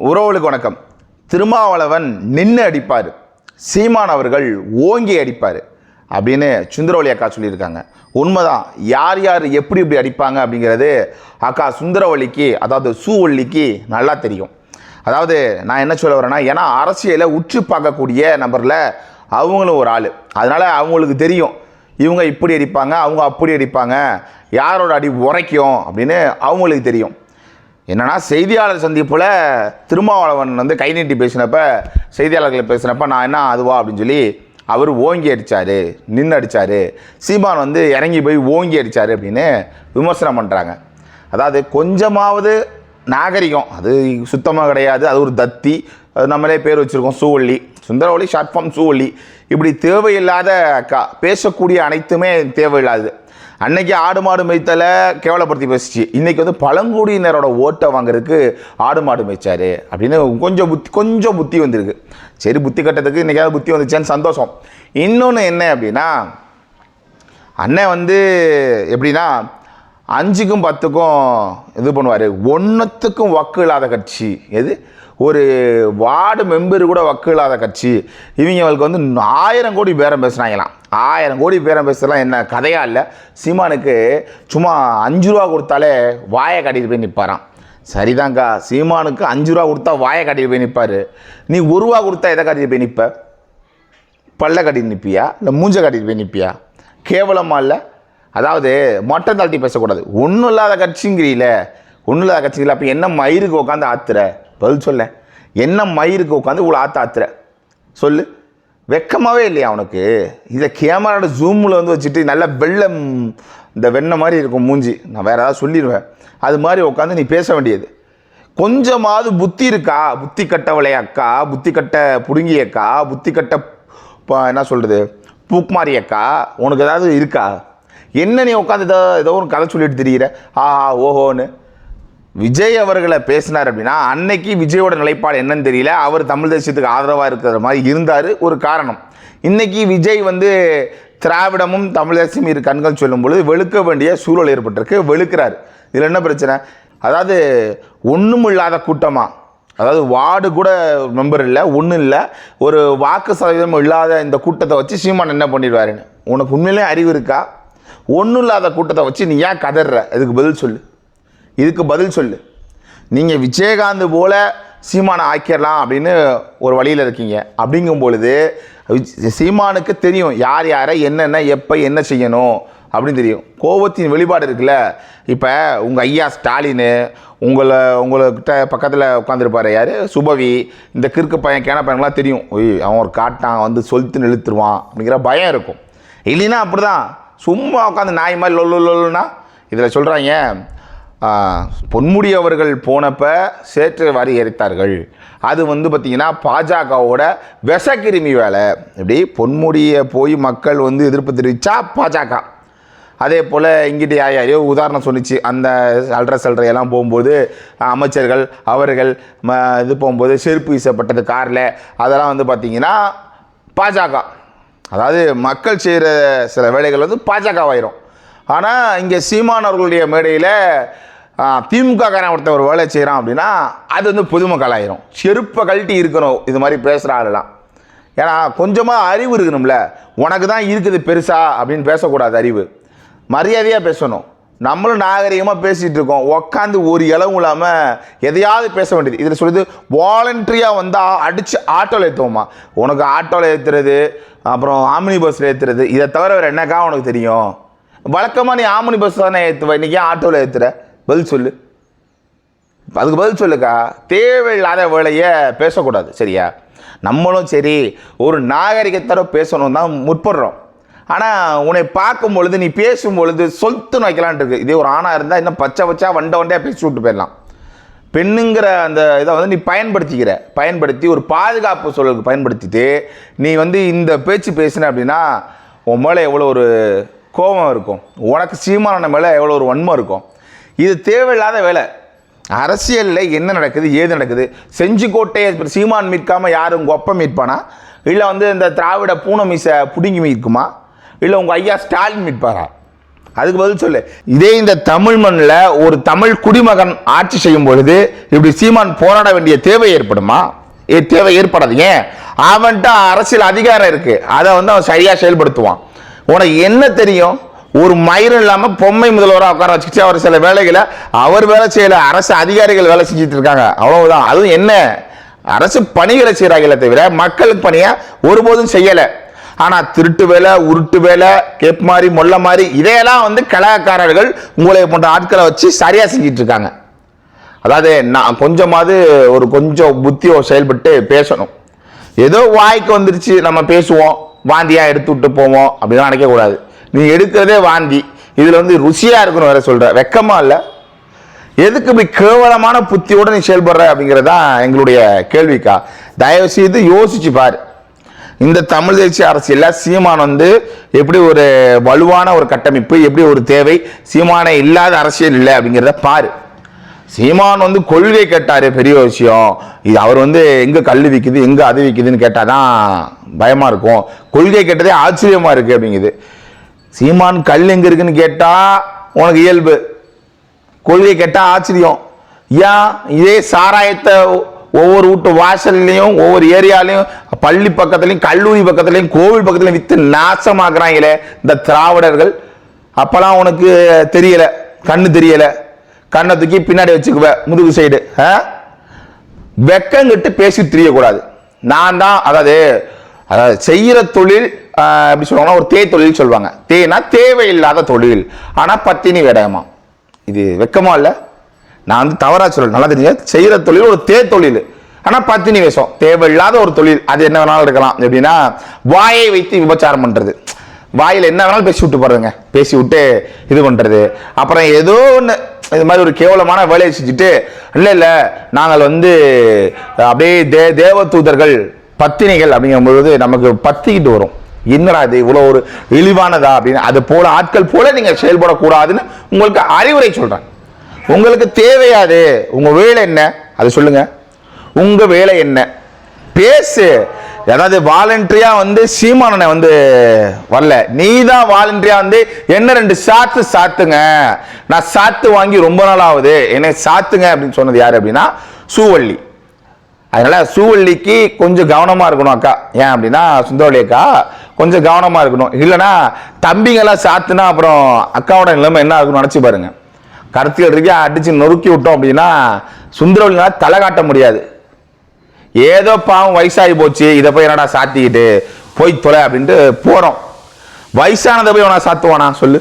உறவுகளுக்கு வணக்கம். திருமாவளவன் நின்று அடிப்பார். சீமான் அவர்கள் ஓங்கி அடிப்பார். அப்படின்னு சுந்தரவழி அக்கா சொல்லியிருக்காங்க. உண்மைதான். யார் யார் எப்படி இப்படி அடிப்பாங்க அப்படிங்கிறது அக்கா சுந்தரவள்ளிக்கு அதாவது சூவள்ளிக்கு நல்லா தெரியும். அதாவது நான் என்ன சொல்ல வரேன்னா ஏன்னா அரசியலை உற்று பார்க்கக்கூடிய நபரில் அவங்களும் ஒரு ஆள். அதனால் அவங்களுக்கு தெரியும். இவங்க இப்படி அடிப்பாங்க அவங்க அப்படி அடிப்பாங்க. யாரோட அடி உரைக்கும் அப்படின்னு அவங்களுக்கு தெரியும். என்னன்னா செய்தியாளர் சந்திப்பில் திருமாவளவன் வந்து கை நீட்டி பேசினப்ப செய்தியாளர்களை பேசினப்ப நான் என்ன அதுவா அப்படின்னு சொல்லி அவர் ஓங்கி அடித்தார் நின்று அடித்தார் சீமான் வந்து இறங்கி போய் ஓங்கி அடித்தார் அப்படின்னு விமர்சனம் பண்ணுறாங்க அதாவது கொஞ்சமாவது நாகரிகம் அது சுத்தமாக கிடையாது அது ஒரு தத்தி அது நம்மளே பேர் வச்சுருக்கோம் சூவள்ளி சுந்தரவள்ளி ஷார்ட் ஃபார்ம் சூவள்ளி. இப்படி தேவையில்லாத க பேசக்கூடிய அனைத்துமே தேவையில்லாது அன்னைக்கு ஆடு மாடு மேய்த்தலை கேவலப்படுத்தி பேசிச்சு. இன்றைக்கி வந்து பழங்குடியினரோட ஓட்டை வாங்குறதுக்கு ஆடு மாடு மேய்ச்சாரு அப்படின்னு கொஞ்சம் புத்தி கொஞ்சம் புத்தி வந்திருக்கு. சரி புத்தி கட்டத்துக்கு இன்றைக்காவது புத்தி வந்துச்சேன்னு சந்தோஷம். இன்னொன்று என்ன அப்படின்னா அண்ணன் வந்து எப்படின்னா அஞ்சுக்கும் பத்துக்கும் இது பண்ணுவார். ஒன்றுத்துக்கும் வக்கு இல்லாத கட்சி. எது? ஒரு வார்டு மெம்பர் கூட வக்கு இல்லாத கட்சி. இவங்களுக்கு வந்து ஆயிரம் கோடி பேரம் பேசுனாங்களாம். ஆயிரம் கோடி பேரம் பேசுறதுலாம் என்ன கதையா இல்லை. சீமானுக்கு சும்மா அஞ்சு ரூபா கொடுத்தாலே வாயை காட்டிட்டு போய் நிற்பாராம் சரிதாங்க்கா சீமானுக்கு அஞ்சு ரூபா கொடுத்தா வாயை காட்டிட்டு போய் நிற்பாரு நீ ஒரு ரூபா கொடுத்தா எதை காட்டிட்டு போய் நிற்ப பல்ல கட்டிட்டு நிற்பியா இல்லை மூஞ்ச கட்டிட்டு போய் நிற்பியா கேவலமாக இல்லை? அதாவது மொட்டை தாழ்த்தி பேசக்கூடாது. ஒன்றும் இல்லாத கட்சிங்கிறீல. ஒன்றும் இல்லாத கட்சிகள் அப்போ என்ன மயிருக்கு உட்காந்து ஆத்துற? பதில் சொல்ல. என்ன மயிருக்கு உட்காந்து இவ்வளோ ஆத்த ஆத்துற? சொல்லு. வெக்கமாகவே இல்லையா அவனுக்கு இதை கேமராவோட ஜூமில் வந்து வச்சுட்டு நல்லா வெள்ளம் இந்த வெண்ணெய் மாதிரி இருக்கும் மூஞ்சி. நான் வேறு ஏதாவது சொல்லிடுவேன். அது மாதிரி உட்காந்து நீ பேச வேண்டியது. கொஞ்சமாவது புத்தி இருக்கா? புத்தி கட்டவளை அக்கா புத்தி கட்ட புடுங்கியக்கா புத்தி கட்ட இப்போ என்ன சொல்கிறது பூக்மாரி அக்கா உனக்கு ஏதாவது இருக்கா? என்ன நீ உட்காந்து ஏதோ ஏதோ ஒரு கதை சொல்லிட்டு தெரிகிற ஆ ஓஹோன்னு. விஜய் அவர்களை பேசினார் அப்படின்னா அன்னைக்கு விஜயோட நிலைப்பாடு என்னன்னு தெரியல. அவர் தமிழ் தேசியத்துக்கு ஆதரவாக இருக்கிற மாதிரி இருந்தார். ஒரு காரணம். இன்னைக்கு விஜய் வந்து திராவிடமும் தமிழ் தேசியம் இரு கண்கள் சொல்லும் பொழுது வெளுக்க வேண்டிய சூழல் ஏற்பட்டிருக்கு. வெளுக்கிறார். இதில் என்ன பிரச்சனை? அதாவது ஒன்றும் இல்லாத கூட்டமாக அதாவது வார்டு கூட மெம்பர் இல்லை ஒன்றும் இல்லை. ஒரு வாக்கு சதவீதம் இல்லாத இந்த கூட்டத்தை வச்சு சீமான் என்ன பண்ணிடுவாருன்னு. உனக்கு உண்மையிலே அறிவு இருக்கா? ஒன்றும் இல்லாத கூட்டத்தை வச்சு நீ ஏன் கதற இதுக்கு பதில் சொல்லு. இதுக்கு பதில் சொல்லு. நீங்கள் விஜயகாந்த் போல சீமானை ஆக்கிடலாம் அப்படின்னு ஒரு வழியில் இருக்கீங்க. அப்படிங்கும் பொழுது சீமானுக்கு தெரியும் யார் யாரை என்னென்ன எப்போ என்ன செய்யணும் அப்படின்னு தெரியும். கோபத்தின் வெளிப்பாடு இருக்குல்ல. இப்போ உங்கள் ஐயா ஸ்டாலின் உங்களை உங்கள்கிட்ட பக்கத்தில் உட்காந்துருப்பாரு யார்? சுபவி இந்த கிறுக்கு பையன் கேன பையன்லாம் தெரியும். ஒய் அவன் ஒரு காட்டான் வந்து சொலுத்து நிறுத்துருவான் அப்படிங்கிற பயம் இருக்கும். இல்லைன்னா அப்படிதான். சும்மா உட்காந்து நாய் மாதிரி லொல்லு லொல்லுன்னா இதில் சொல்கிறாங்க பொன்முடி அவர்கள் போனப்போ சேற்று வாரி எரித்தார்கள். அது வந்து பார்த்திங்கன்னா பாஜகவோட விஷக்கிருமி வேலை. இப்படி பொன்முடியை போய் மக்கள் வந்து எதிர்ப்பு தெரிவித்தா பாஜக. அதே போல் இங்கிட்டு யார் யாரையோ உதாரணம் சொன்னிச்சு அந்த அல்ற சல்றையெல்லாம் போகும்போது அமைச்சர்கள் அவர்கள் ம இது போகும்போது செருப்பு வீசப்பட்டது காரில். அதெல்லாம் வந்து பார்த்திங்கன்னா பாஜக. அதாவது மக்கள் செய்கிற சில வேலைகள் வந்து பாஜகவாயிரும். ஆனால் இங்கே சீமானவர்களுடைய மேடையில் திமுக ஒருத்தர் ஒரு வேலை செய்கிறான் அப்படின்னா அது வந்து பொதுமக்கள் ஆயிரும் செருப்பை கழட்டி இருக்கணும் இது மாதிரி பேசுகிற ஆளெல்லாம் ஏன்னா கொஞ்சமாக அறிவு இருக்கணும்ல. உனக்கு தான் இருக்குது பெருசா அப்படின்னு பேசக்கூடாது அறிவு. மரியாதையாக பேசணும். நம்மளும் நாகரிகமாக பேசிகிட்டு இருக்கோம். உக்காந்து ஒரு இளவும் இல்லாமல் எதையாவது பேச வேண்டியது. இதில் சொல்லுது வாலண்ட்ரியாக வந்தால் அடித்து ஆட்டோவில் ஏற்றுவோமா உனக்கு ஆட்டோவில் ஏற்றுறது அப்புறம் ஆமினி பஸ்ஸில் ஏற்றுறது இதை தவிர வேறு என்னக்கா உனக்கு தெரியும்? வழக்கமாக நீ ஆமனி பஸ் தானே ஏற்றுவ இன்றைக்கி ஆட்டோவில் ஏற்றுற பதில் சொல்லு. அதுக்கு பதில் சொல்லுக்கா. தேவையில்லாத வேலையை பேசக்கூடாது. சரியா? நம்மளும் சரி ஒரு நாகரிகத்தர பேசணும் தான் முற்படுறோம். ஆனால் உன்னை பார்க்கும் பொழுது நீ பேசும் பொழுது சொத்துன்னு வைக்கலான்ட்டு இருக்கு. இதே ஒரு ஆணாக இருந்தால் இன்னும் பச்சை பச்சா வண்ட வண்டையாக பேசி விட்டு போயிடலாம். பெண்ணுங்கிற அந்த இதை வந்து நீ பயன்படுத்திக்கிற. பயன்படுத்தி ஒரு பாதுகாப்பு சூழலுக்கு பயன்படுத்திட்டு நீ வந்து இந்த பேச்சு பேசின அப்படின்னா உன் மேலே எவ்வளோ ஒரு கோபம் இருக்கும். உனக்கு சீமான மேலே எவ்வளோ ஒரு வன்மம் இருக்கும். இது தேவையில்லாத வேலை. அரசியலில் என்ன நடக்குது ஏது நடக்குது? செஞ்சுக்கோட்டையை சீமான் மீட்காமல் யாரும் உங்கள் ஒப்பம் மீட்பானா? இல்லை வந்து இந்த திராவிட பூனை மீசை பிடுங்கி மீட்குமா? இல்லை உங்கள் ஐயா ஸ்டாலின் மீட்பாரா? அதுக்கு பதில் சொல்லு. இதே இந்த தமிழ் மண்ணில் ஒரு தமிழ் குடிமகன் ஆட்சி செய்யும் பொழுது இப்படி சீமான் போராட வேண்டிய தேவை ஏற்படுமா? தேவை ஏற்படாது. ஏன்? அவன்கிட்ட அரசியல் அதிகாரம் இருக்குது அதை வந்து அவன் சரியாக செயல்படுத்துவான். உனக்கு என்ன தெரியும்? ஒரு மயிரும் இல்லாமல் பொம்மை முதல்வராக உட்கார வச்சுக்கிச்சு அவர் சில வேலைகளை அவர் வேலை செய்யல அரசு அதிகாரிகள் வேலை செஞ்சுட்டு இருக்காங்க. அவ்வளவுதான். அதுவும் என்ன? அரசு பணிகளை செய்கிறாங்களே தவிர மக்களுக்கு பணியை ஒருபோதும் செய்யலை. ஆனால் திருட்டு வேலை உருட்டு வேலை கேப் மாதிரி மொல்ல மாதிரி இதையெல்லாம் வந்து கலாக்காரர்கள் உங்களை போன்ற ஆட்களை வச்சு சரியாக செஞ்சிட்டு இருக்காங்க. அதாவது நான் கொஞ்சமாவது ஒரு கொஞ்சம் புத்தியோ செயல்பட்டு பேசணும். ஏதோ வாய்க்கு வந்துருச்சு நம்ம பேசுவோம். வாந்தியாக எடுத்து விட்டு போவோம் அப்படிலாம் நினைக்கக்கூடாது. நீ எடுக்கிறதே வாந்தி. இதில் வந்து ருசியாக இருக்கணும் வேற சொல்கிற வெக்கமாக இல்லை. எதுக்கு இப்படி கேவலமான புத்தியோடு நீ செயல்படுற அப்படிங்கிறது தான் எங்களுடைய கேள்விக்கா. தயவு செய்து யோசிச்சு பார். இந்த தமிழ் தேசிய அரசியலில் சீமான் வந்து எப்படி ஒரு வலுவான ஒரு கட்டமைப்பு எப்படி ஒரு தேவை சீமானை இல்லாத அரசியல் இல்லை அப்படிங்கிறத பாரு. சீமான் வந்து கொள்கை கேட்டாரு பெரிய விஷயம். இது அவர் வந்து எங்க கல் விற்கிது எங்க அது விக்குதுன்னு கேட்டாதான் பயமா இருக்கும். கொள்கை கேட்டதே ஆச்சரியமா இருக்கு அப்படிங்குது. சீமான் கல் எங்க இருக்குன்னு கேட்டா உனக்கு இயல்பு. கொள்கை கேட்டா ஆச்சரியம். ஏன்? இதே சாராயத்தை ஒவ்வொரு வீட்டு வாசல்லையும் ஒவ்வொரு ஏரியாலையும் பள்ளி பக்கத்துலையும் கல்லூரி பக்கத்துலையும் கோவில் பக்கத்துலையும் வித்து நாசமாக்குறாங்களே இந்த திராவிடர்கள். அப்பெல்லாம் உனக்கு தெரியல கண்ணு தெரியலை. கண்ணை தூக்கி பின்னாடி வச்சுக்குவ முதுகு சைடு வெக்கங்கிட்டு பேசி தெரியக்கூடாது. நான் தான் அதாவது அதாவது செய்கிற தொழில் எப்படி சொல்லுவாங்கன்னா ஒரு தே தொழில் சொல்லுவாங்க. தேனா தேவையில்லாத தொழில். ஆனால் பத்தினி விடயமா இது வெக்கமா இல்லை? நான் வந்து தவறா சொல்ல நல்லா தெரிஞ்ச செய்கிற தொழில் ஒரு தே தொழில். ஆனால் பத்தினி வேஷம். தேவையில்லாத ஒரு தொழில். அது என்ன வேணாலும் இருக்கலாம். எப்படின்னா வாயை வைத்து விபச்சாரம் பண்ணுறது வாயில் என்ன வேணாலும் பேசி விட்டு போடுறதுங்க பேசி விட்டு இது பண்ணுறது அப்புறம் ஏதோ ஒன்று இது மாதிரி ஒரு கேவலமான வேலையை செஞ்சுட்டு இல்லை இல்லை நாங்கள் வந்து அப்படியே தே தேவ தூதர்கள் பத்தினிகள் அப்படிங்கும் பொழுது நமக்கு பத்திக்கிட்டு வரும். என்னடா இது இவ்வளோ ஒரு இழிவானதா? அப்படின்னு அது போல ஆட்கள் போல நீங்கள் செயல்படக்கூடாதுன்னு உங்களுக்கு அறிவுரை சொல்கிறேன் உங்களுக்கு தேவையாது உங்கள் வேலை என்ன? அது சொல்லுங்கள் உங்கள் வேலை என்ன? பேசு ஏதாவது வாலண்டரியா வந்து சீமானனை வந்து வரல. நீ தான் வாலண்டரியா வந்து என்ன ரெண்டு சாத்து சாத்துங்க. நான் சாத்து வாங்கி ரொம்ப நாள் ஆகுது. என்னை சாத்துங்க அப்படின்னு சொன்னது யார் அப்படின்னா சூவள்ளி அதனால சூவள்ளிக்கு கொஞ்சம் கவனமா இருக்கணும் அக்கா. ஏன் அப்படின்னா சுந்தரவள்ளி அக்கா கொஞ்சம் கவனமா இருக்கணும். இல்லைன்னா தம்பிங்கெல்லாம் சாத்துனா அப்புறம் அக்காவோட நிலைமை என்ன ஆகும்னு நினச்சி பாருங்க. கருத்தியல் இருக்கே அடிச்சு நொறுக்கி விட்டோம் அப்படின்னா சுந்தரவள்ளினால தலை காட்ட முடியாது. ஏதோ பாவம் வயசாகி போச்சு இதை போய் என்னடா சாத்திக்கிட்டு? போய் தொலை அப்படின்ட்டு போகிறோம் வயசானதை போய் அவனை சாத்துவானா? சொல்லு.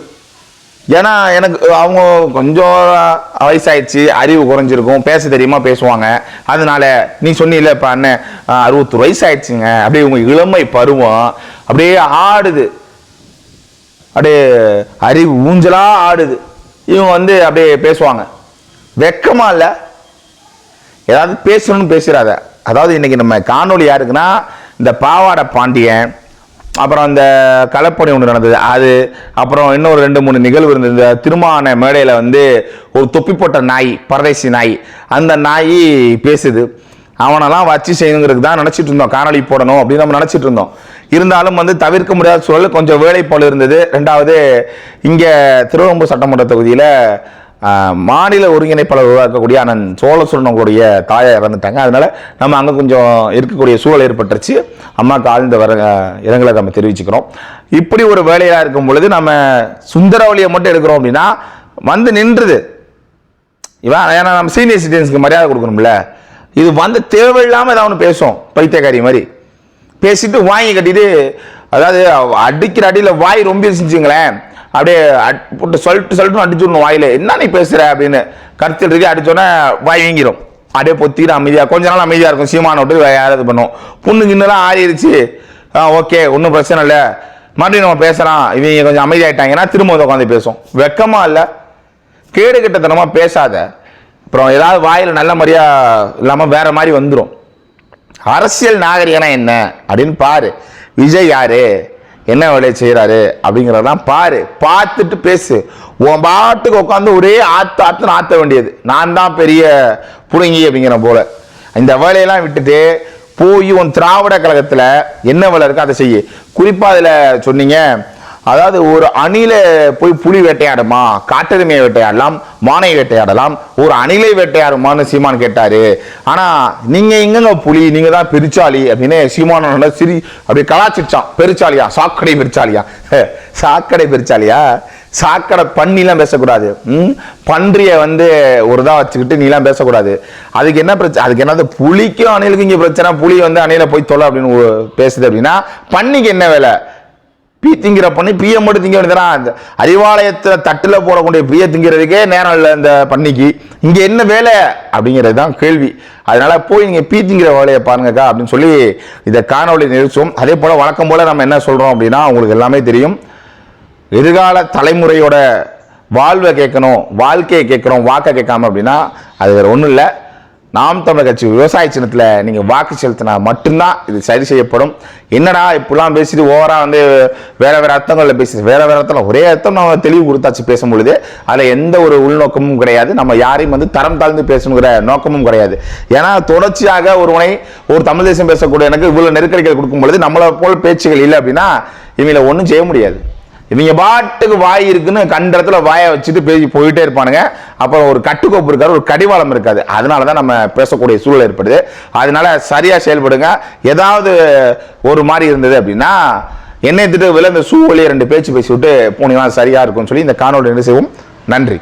ஏன்னா எனக்கு அவங்க கொஞ்சம் வயசாயிடுச்சு அறிவு குறைஞ்சிருக்கும் பேச தெரியுமா பேசுவாங்க. அதனால நீ சொன்னீல இப்போ அண்ணன் அறுபத்து அறுபத்தொரு வயசு ஆயிடுச்சுங்க அப்படியே உங்க இளமை பருவம் அப்படியே ஆடுது. அப்படியே அறிவு ஊஞ்சலாக ஆடுது. இவங்க வந்து அப்படியே பேசுவாங்க. வெக்கமா இல்லை. ஏதாவது பேசணும்னு பேசுறாத அதாவது இன்னைக்கு நம்ம காணொளி யாருக்குன்னா இந்த பாவாடை பாண்டியன் அப்புறம் அந்த கலப்பணி ஒன்று நடந்தது அது அப்புறம் இன்னொரு ரெண்டு மூணு நிகழ்வு இருந்தது. இந்த திருமான மேடையில் வந்து ஒரு தொப்பி போட்ட நாய் பரதேசி நாய் அந்த நாய் பேசுது. அவனெல்லாம் வச்சு செய்யணுங்கிறது தான் நினச்சிட்டு இருந்தோம். காணொளி போடணும் அப்படின்னு நம்ம நினச்சிட்டு இருந்தோம். இருந்தாலும் வந்து தவிர்க்க முடியாத சூழல் கொஞ்சம் வேலைப்பாடு இருந்தது. ரெண்டாவது இங்கே திருவம்பூர் சட்டமன்ற தொகுதியில் மாநில ஒருங்கிணைப்பாளர் உருவாக்கக்கூடிய அண்ணன் சோழ சோழசுரனுடைய தாயை இறந்துட்டாங்க. அதனால நம்ம அங்கே கொஞ்சம் இருக்கக்கூடிய சூழல் ஏற்பட்டுருச்சு. அம்மாவுக்கு ஆழ்ந்த வர இரங்கலை நம்ம தெரிவிச்சுக்கிறோம். இப்படி ஒரு வேலையாக இருக்கும் பொழுது நம்ம சுந்தரவழியை மட்டும் எடுக்கிறோம் அப்படின்னா வந்து நின்றுது. இவன் ஏன்னா நம்ம சீனியர் சிட்டிசன்ஸ்க்கு மரியாதை கொடுக்கணும்ல. இது வந்து தேவையில்லாமல் ஏதாவது ஒன்று பேசும் பைத்தியக்காரி மாதிரி. பேசிட்டு வாங்கி கட்டிட்டு அதாவது அடிக்கிற அடியில் வாய் ரொம்ப செஞ்சுங்களேன் அப்படியே அட்- போட்டு சொல்லிட்டு சொல்லிட்டு அடிச்சுடணும் வாயில். என்ன நீ பேசுகிற அப்படின்னு கருத்தில் இருக்கே. அடிச்சோன்னே வாய் வீங்கிரும் அப்படியே பொத்திட்டு அமைதியாக கொஞ்ச நாள் அமைதியாக இருக்கும். சீமான விட்டு யாராவது பண்ணும் புண்ணு கிண்ணெல்லாம் ஆறிடுச்சு. ஆ ஓகே ஒன்றும் பிரச்சனை இல்லை. மறுபடியும் நம்ம பேசலாம் இவங்க கொஞ்சம் அமைதியாயிட்டாங்கன்னா திரும்ப வந்து உட்காந்து பேசும் வெக்கமாக இல்லை. கேடு கிட்டத்தனமாக பேசாத. அப்புறம் ஏதாவது வாயில் நல்ல மாதிரியாக இல்லாமல் வேறு மாதிரி வந்துடும் அரசியல் நாகரிகனா என்ன? அப்படின்னு பாரு. விஜய் யாரு? என்ன வேலையை செய்கிறாரு அப்படிங்கிறதெல்லாம் பாரு பார்த்துட்டு பேசு. உன் பாட்டுக்கு உட்காந்து ஒரே ஆத்து ஆற்றுன்னு ஆத்த வேண்டியது. நான் தான் பெரிய புடுங்கி அப்படிங்கிற போல. இந்த வேலையெல்லாம் விட்டுட்டு போய் உன் திராவிட கழகத்தில் என்ன வேலை இருக்கோ அதை செய்யு. குறிப்பாக அதில் சொன்னீங்க அதாவது ஒரு அணில போய் புலி வேட்டையாடுமா? காட்டெருமையை வேட்டையாடலாம் மானை வேட்டையாடலாம். ஒரு அணிலை வேட்டையாடுமான்னு சீமான் கேட்டாரு. ஆனா நீங்க எங்கங்க புலி? நீங்க தான் பெருச்சாளி அப்படின்னு சீமானோட சிரி அப்படியே கலாச்சிச்சான். பெருச்சாலியா? சாக்கடை பெருச்சாலியா? சாக்கடை பெருச்சாலியா? சாக்கடை பண்ணிலாம் பேசக்கூடாது. ம்? பன்றிய வந்து ஒரு இதாக வச்சுக்கிட்டு நீலாம் பேசக்கூடாது. அதுக்கு என்ன பிரச்சனை அதுக்கு என்னது? புலிக்கும் அணிலுக்கும் இங்கே பிரச்சனை. புலி வந்து அணில போய் தொலை அப்படின்னு பேசுது அப்படின்னா பன்னிக்கு என்ன வேலை? பீ திங்கிற பண்ணி பீயை மட்டும் திங்க வேண்டியதுனா அந்த அறிவாலயத்தில் தட்டில் போடக்கூடிய பீயை திங்கிறதுக்கே நேரம் இல்லை இந்த பண்ணிக்கு இங்கே என்ன வேலை? அப்படிங்கிறது தான் கேள்வி. அதனால் போய் நீங்கள் பீ திங்கிற வேலையை பாருங்கக்கா அப்படின்னு சொல்லி இதை காணொலி நிறுத்துவோம் அதே போல் வழக்கம் போல் நம்ம என்ன சொல்கிறோம் அப்படின்னா உங்களுக்கு எல்லாமே தெரியும். எதிர்கால தலைமுறையோட வாழ்வை கேட்கணும் வாழ்க்கையை கேட்கணும் வாக்கை கேட்காம அப்படின்னா அது வேறு ஒன்றும் இல்லை. நாம் தமிழர் கட்சி விவசாய சின்னத்தில் நீங்கள் வாக்கு செலுத்தினா மட்டும்தான் இது சரி செய்யப்படும். என்னடா இப்படிலாம் பேசிட்டு ஓவராக வந்து வேற வேற அர்த்தங்களில் பேசி வேற வேற அர்த்தம் ஒரே அர்த்தம் நம்ம தெளிவு கொடுத்தாச்சு பேசும் பொழுது அதில் எந்த ஒரு உள்நோக்கமும் கிடையாது. நம்ம யாரையும் வந்து தரம் தாழ்ந்து பேசணுங்கிற நோக்கமும் கிடையாது. ஏன்னா தொடர்ச்சியாக ஒருவனை ஒரு தமிழ் தேசம் பேசக்கூடிய எனக்கு இவ்வளோ நெருக்கடிகள் கொடுக்கும் பொழுது நம்மளை போல் பேச்சுகள் இல்லை அப்படின்னா இவங்களை ஒன்றும் செய்ய முடியாது. இவங்க பாட்டுக்கு வாய் இருக்குன்னு கண்ட இடத்துல வாயை வச்சுட்டு பேசி போயிட்டே இருப்பானுங்க. அப்புறம் ஒரு கட்டுக்கோப்பு இருக்காது ஒரு கடிவாளம் இருக்காது. அதனால தான் நம்ம பேசக்கூடிய சூழல் ஏற்படுது. அதனால சரியாக செயல்படுங்க. ஏதாவது ஒரு மாதிரி இருந்தது அப்படின்னா என்னை திட்டு விழுந்த சூழலில் ரெண்டு பேச்சு பேசி விட்டு போனீங்கன்னா சரியாக இருக்கும்னு சொல்லி இந்த காணொலி என்ன செய்வோம் நன்றி.